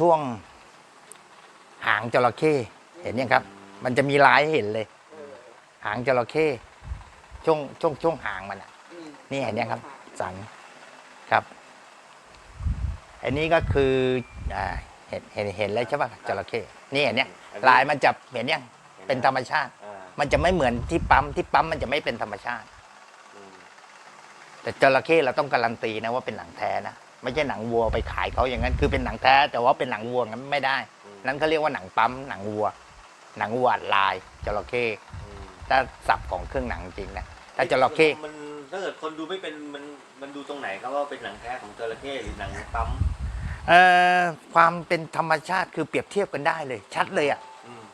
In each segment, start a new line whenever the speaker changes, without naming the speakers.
ช่วงหางจระเข้เห็นยังครับ มันจะมีลายให้เห็นเลย หางจระเข้ช่วงช่วงช่วงหางมันอะ นี่เห็นยังครับ สันครับ อันนี้ก็คืออ่าเห็นเห็นเห็นเลยใช่ป่ะจระเข้นี่เห็นเนี่ยลายมันจะเห็นยังเป็นธรรมชาติ
อ่า
มันจะไม่เหมือนที่ปั๊มที่ปั๊มมันจะไม่เป็นธรรมชาติ
อืม
แต่จระเข้เราต้องการันตีนะว่าเป็นหนังแท้นะ ไม่ใช่หนังวัวไปขายเขาอย่างนั้น คือเป็นหนังแท้แต่ว่าเป็นหนังวัวงั้นไม่ได้ นั้นเขาเรียกว่าหนังปั๊มหนังวัว หนังวัวอัดลายจระเข้
อืม
ถ้าสับของเครื่องหนังจริงนะถ้าจระเข้
มันถ้าเกิดคนดูไม่เป็นมันมันดูตรงไหนครับว่าเป็นหนังแท้ของจระเข้หรือหนังปั๊ม
เอ่อความเป็นธรรมชาติคือเปรียบเทียบกันได้เลย ชัดเลยอะ
อืม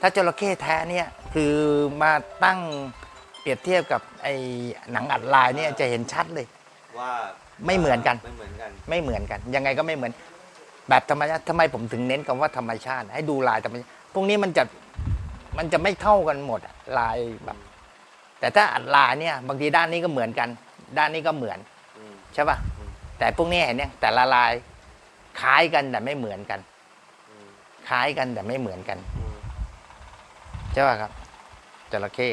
ถ้าจระเข้แท้เนี่ยคือมาตั้งเปรียบเทียบกับไอ้หนังอัดลายเนี่ยจะเห็นชัดเลย
ว่า
ไม่เหมือนกัน
ไม่เหมือนกัน
ไม่เหมือนกัน ยังไงก็ไม่เหมือน แบบธรรมชาติทำไมผมถึงเน้นคำว่าธรรมชาติ ให้ดูลายธรรมชาติพวกนี้มันจะมันจะไม่เท่ากันหมดอะลายแบบ แต่ถ้าอัดลายเนี่ย บางทีด้านนี้ก็เหมือนกัน ด้านนี้ก็เหมือน
อืม
ใช่ป่ะ
อืม
แต่พวกนี้เห็นเนี่ยแต่ละลายคล้ายกันแต่ไม่เหมือนกัน
อืม
คล้ายกันแต่ไม่เหมือนกัน
อืม
ใช่ป่ะครับจระเข้